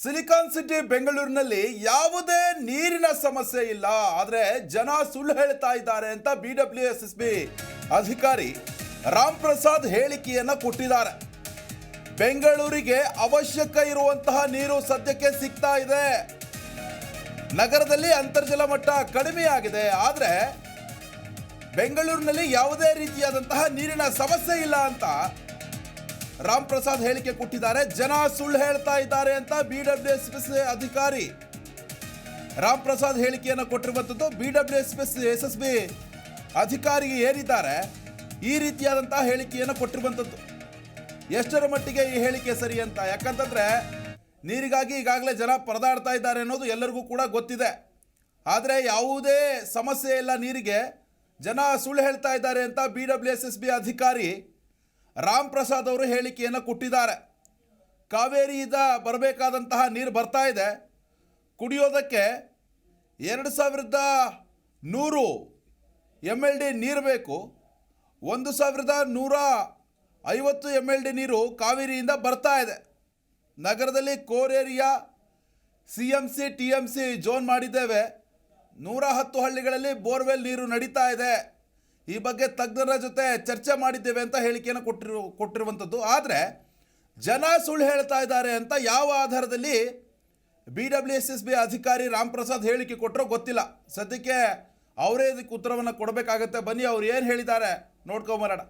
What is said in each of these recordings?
Silicon city ಬೆಂಗಳೂರಿನಲ್ಲಿ ಯಾವುದೇ ನೀರಿನ ಸಮಸ್ಯೆ ಇಲ್ಲ. ಆದರೆ ಜನ ಸುಳ್ಳು ಹೇಳ್ತಾ ಇದ್ದಾರೆ ಅಂತ B W S S B ಅಧಿಕಾರಿ ರಾಮ್ ಪ್ರಸಾದ್ ಹೇಳಿಕೆಯನ್ನು ಕೊಟ್ಟಿದ್ದಾರೆ. ಬೆಂಗಳೂರಿಗೆ ಅವಶ್ಯಕ ಇರುವಂತಹ ನೀರು ಸದ್ಯಕ್ಕೆ ಸಿಗ್ತಾ ಇದೆ. ನಗರದಲ್ಲಿ ಅಂತರ್ಜಲ ಮಟ್ಟ ಕಡಿಮೆಯಾಗಿದೆ. ಆದರೆ ಬೆಂಗಳೂರಿನಲ್ಲಿ ಯಾವುದೇ ರೀತಿಯಾದಂತಹ ನೀರಿನ ಸಮಸ್ಯೆ ಇಲ್ಲ ಅಂತ ರಾಮ್ ಪ್ರಸಾದ್ ಹೇಳಿಕೆ ಕೊಟ್ಟಿದ್ದಾರೆ. ಜನ ಸುಳ್ಳು ಹೇಳ್ತಾ ಇದ್ದಾರೆ ಅಂತ ಬಿ ಡಬ್ಲ್ಯೂ ಎಸ್ ಎಸ್ ಅಧಿಕಾರಿ ರಾಮ್ ಪ್ರಸಾದ್ ಹೇಳಿಕೆಯನ್ನು ಕೊಟ್ಟಿರುವಂಥದ್ದು B W S S S S B ಅಧಿಕಾರಿಗೆ ಏನಿದ್ದಾರೆ ಈ ರೀತಿಯಾದಂತಹ ಹೇಳಿಕೆಯನ್ನು ಕೊಟ್ಟಿರುವಂಥದ್ದು ಎಷ್ಟರ ಮಟ್ಟಿಗೆ ಈ ಹೇಳಿಕೆ ಸರಿ ಅಂತ? ಯಾಕಂತಂದ್ರೆ ನೀರಿಗಾಗಿ ಈಗಾಗಲೇ ಜನ ಪರದಾಡ್ತಾ ಇದ್ದಾರೆ ಅನ್ನೋದು ಎಲ್ಲರಿಗೂ ಕೂಡ ಗೊತ್ತಿದೆ. ಆದರೆ ಯಾವುದೇ ಸಮಸ್ಯೆ ಇಲ್ಲ ನೀರಿಗೆ. ಜನ ಸುಳ್ಳು ಹೇಳ್ತಾ ಇದ್ದಾರೆ ಅಂತ ಬಿ ಡಬ್ಲ್ಯೂ ಎಸ್ ಬಿ ಅಧಿಕಾರಿ ರಾಮ್ ಪ್ರಸಾದ್ ಅವರು ಹೇಳಿಕೆಯನ್ನು ಕೊಟ್ಟಿದ್ದಾರೆ. ಕಾವೇರಿಯಿಂದ ಬರಬೇಕಾದಂತಹ ನೀರು ಬರ್ತಾ ಇದೆ. ಕುಡಿಯೋದಕ್ಕೆ ಎರಡು ಸಾವಿರದ ನೂರು ಎಂ ಎಲ್ ಡಿ ನೀರು ಬೇಕು. ಒಂದು ಸಾವಿರದ ನೂರ ಐವತ್ತು ಎಂ ಎಲ್ ಡಿ ನೀರು ಕಾವೇರಿಯಿಂದ ಬರ್ತಾ ಇದೆ. ನಗರದಲ್ಲಿ core area, C M C, T M C zone ಮಾಡಿದ್ದೇವೆ. ನೂರ ಹತ್ತು ಹಳ್ಳಿಗಳಲ್ಲಿ ಬೋರ್ವೆಲ್ ನೀರು ನಡೀತಾ ಇದೆ. ಈ ಬಗ್ಗೆ ತಜ್ಞರ ಜೊತೆ ಚರ್ಚೆ ಮಾಡಿದ್ದೇವೆ ಅಂತ ಹೇಳಿಕೆಯನ್ನು ಕೊಟ್ಟಿರು, ಕೊಟ್ಟಿರುವಂಥದ್ದು. ಆದರೆ ಜನ ಸುಳ್ಳು ಹೇಳ್ತಾ ಇದ್ದಾರೆ ಅಂತ ಯಾವ ಆಧಾರದಲ್ಲಿ ಬಿ ಡಬ್ಲ್ಯೂ ಎಸ್ ಬಿ ಅಧಿಕಾರಿ ರಾಮ್ ಪ್ರಸಾದ್ ಹೇಳಿಕೆ ಕೊಟ್ಟರೋ ಗೊತ್ತಿಲ್ಲ. ಸದ್ಯಕ್ಕೆ ಅವರೇ ಇದಕ್ಕೆ ಉತ್ತರವನ್ನು ಕೊಡಬೇಕಾಗತ್ತೆ. ಬನ್ನಿ, ಅವ್ರು ಏನು ಹೇಳಿದ್ದಾರೆ ನೋಡ್ಕೊಂಬರೋಣ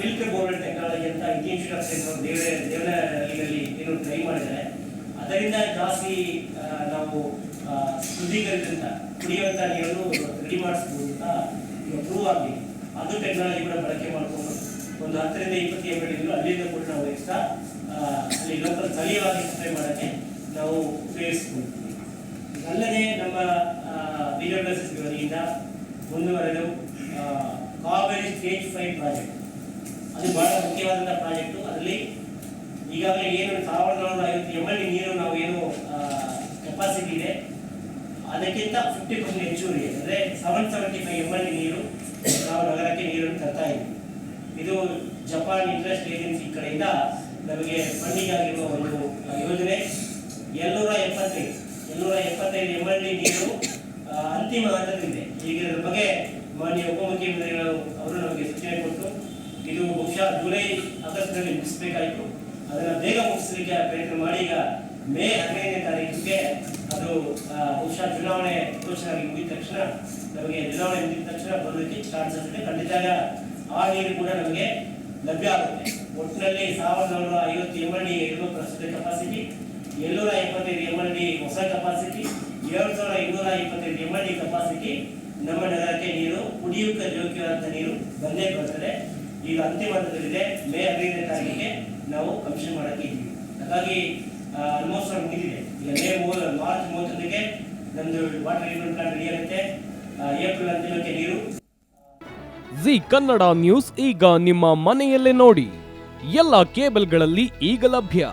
ಫಿಲ್ಟರ್ ಗೋರ್ಮೆಂಟ್ ಟೆಕ್ನಾಲಜಿ ಅಂತ ಇನ್ಸ್ಟಿಟ್ಯೂಟ್ ದೇವರ ದೇವನಹಳ್ಳಿಯಲ್ಲಿ ಏನು ಟ್ರೈ ಮಾಡಿದ್ದಾರೆ. ಅದರಿಂದ ಜಾಸ್ತಿ ನಾವು ಶುದ್ಧೀಕರಿಸಿದ ಕುಡಿಯುವಂತ ನೀರನ್ನು ರೆಡಿ ಮಾಡಿಸ್ಬೋದು ಅಂತ ಪ್ರೂವ್ ಆಗಿ ಅದು ಟೆಕ್ನಾಲಜಿ ಕೂಡ ಬಳಕೆ ಮಾಡಿಕೊಂಡು ಒಂದು ಹತ್ತರಿಂದ ಇಪ್ಪತ್ತು ಎಂ ಎಲ್ ಅಲ್ಲಿಂದ ಕೂಡ ನಾವು ಎಕ್ಸ್ಟ್ರಾ ಅಲ್ಲಿ ಲೋಕಲ್ ಸ್ಥಳೀಯವಾಗಿ ಸಪ್ಲೈ ಮಾಡೋಕ್ಕೆ ನಾವು ಉಪಯೋಗಿಸ್ಕೊಳ್ತೀವಿ ಅಲ್ಲದೆ ನಮ್ಮ ಬಿ ಡಬ್ಲ್ಯೂ ಎಸ್ ಎಸ್ ವತಿಯಿಂದ ಮುಂದುವರೆದು ಕಾವೇರಿ ಸ್ಟೇಜ್ ಫೈವ್ ಪ್ರಾಜೆಕ್ಟ್ ಅದು ಬಹಳ ಮುಖ್ಯವಾದಂಥ ಪ್ರಾಜೆಕ್ಟು ಅದರಲ್ಲಿ ಈಗಾಗಲೇ ಏನು ಸಾವಿರದ ಒಂದು ಐವತ್ತು ಎಂ ಎಲ್ ನೀರು ನಾವು ಏನು ಕೆಪಾಸಿಟಿ ಇದೆ. ಅದಕ್ಕಿಂತ ಫಿಫ್ಟಿ ಪರ್ಸೆಂಟ್ ಹೆಚ್ಚುವರಿ, ಅಂದರೆ seven seventy five M L ನೀರು ನಾವು ನಗರಕ್ಕೆ ನೀರನ್ನು ತರ್ತಾ ಇದ್ದೀವಿ. ಇದು ಜಪಾನ್ ಇಂಟ್ರೆಸ್ಟ್ ಏಜೆನ್ಸಿ ಕಡೆಯಿಂದ ನಮಗೆ ಫಂಡಿಂಗ್ ಆಗಿರುವ ಒಂದು ಯೋಜನೆ. ಏಳ್ನೂರ ಎಪ್ಪತ್ತೈದು ಏಳ್ನೂರ ಎಪ್ಪತ್ತೈದು ಎಂ ಎಲ್ ಡಿ ನೀರು ಅಂತಿಮ ಹಂತದಲ್ಲಿದೆ. ಈಗ ಇದರ ಬಗ್ಗೆ ಮಾನ್ಯ ಉಪಮುಖ್ಯಮಂತ್ರಿಗಳು ಅವರು ನಮಗೆ ಸೂಚನೆ ಕೊಟ್ಟು, ಇದು ಬಹುಶಃ ಜುಲೈ ಆಗಸ್ಟ್ನಲ್ಲಿ ಮುಗಿಸ್ಬೇಕಾಯಿತು. ಅದನ್ನು ಬೇಗ ಮುಗಿಸಲಿಕ್ಕೆ ಪ್ರಯತ್ನ ಮಾಡಿ. ಈಗ ಮೇ ಹದಿನೈದನೇ ತಾರೀಕಿಗೆ ಅದು ಬಹುಶಃ ಚುನಾವಣೆ ಘೋಷಣೆ ಮುಗಿದ ತಕ್ಷಣ ನಮಗೆ ಚುನಾವಣೆ ಮುಗಿದ ತಕ್ಷಣ ಬರೋದಕ್ಕೆ ಚಾನ್ಸಸ್ ಇದೆ ಖಂಡಿತ ಆ ನೀರು ಕೂಡ ನಮಗೆ ಲಭ್ಯ ಆಗುತ್ತೆ. ಒಟ್ಟಿನಲ್ಲಿ ಸಾವಿರದ ನೂರ ಐವತ್ತು ಎಂ ಎಲ್ ಡಿ ಇರುವ ಪ್ರಸ್ತುತ ಕೆಪಾಸಿಟಿ ಏಳ್ನೂರ ಇಪ್ಪತ್ತೈದು ಎಂ ಎಲ್ ಡಿ ಹೊಸ ಕೆಪಾಸಿಟಿ ಏಳು ಸಾವಿರ ಇನ್ನೂರ ಇಪ್ಪತ್ತೈದು ಎಂ ಎಲ್ ಡಿ ಕೆಪಾಸಿಟಿ ನಮ್ಮ ನಗರಕ್ಕೆ ನೀರು ಕುಡಿಯುವ ಯೋಗ್ಯವಾದ ನೀರು ಬಂದೇ ಬರ್ತದೆ. ಈಗ ಅಂತಿಮ ಹಂತದಲ್ಲಿದೆ, ಮೇ ಹದಿನೈದನೇ ನಾವು ಕಮಿಷನ್ ಮಾಡಕ್ಕೆ ಇದ್ದೀವಿ. ಹಾಗಾಗಿ ಆಲ್ಮೋಸ್ಟ್ ಮುಗಿದಿದೆ. ಈಗ ಮೇ ಮೂರು, ಮಾರ್ಚ್ ಮೂವತ್ತೊಂದಕ್ಕೆ ನಮ್ಮದು ವಾಟರ್ ಟ್ರೀಟ್ಮೆಂಟ್ ಪ್ಲಾಂಟ್ ರೆಡಿ ಆಗುತ್ತೆ. ಏಪ್ರಿಲ್ ಅಂತಿಮಕ್ಕೆ ನೀರು. ಜಿ ಕನ್ನಡ ನ್ಯೂಸ್ ಈಗ ನಿಮ್ಮ ಮನೆಯಲ್ಲೇ ನೋಡಿ. ಎಲ್ಲ ಕೇಬಲ್ಗಳಲ್ಲಿ ಈಗ ಲಭ್ಯ.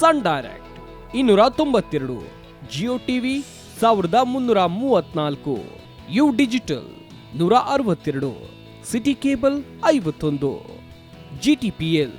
ಸನ್ ಡೈರೆಕ್ಟ್ ಇನ್ನೂರ ತೊಂಬತ್ತೆರಡು, ಜಿಯೋ ಟಿವಿ ಸಾವಿರದ ಮುನ್ನೂರ ಮೂವತ್ನಾಲ್ಕು, ಯು ಡಿಜಿಟಲ್ ನೂರ ಅರವತ್ತೆರಡು, ಸಿಟಿ ಕೇಬಲ್ ಐವತ್ತೊಂದು, ಜಿ ಟಿ ಪಿ ಎಲ್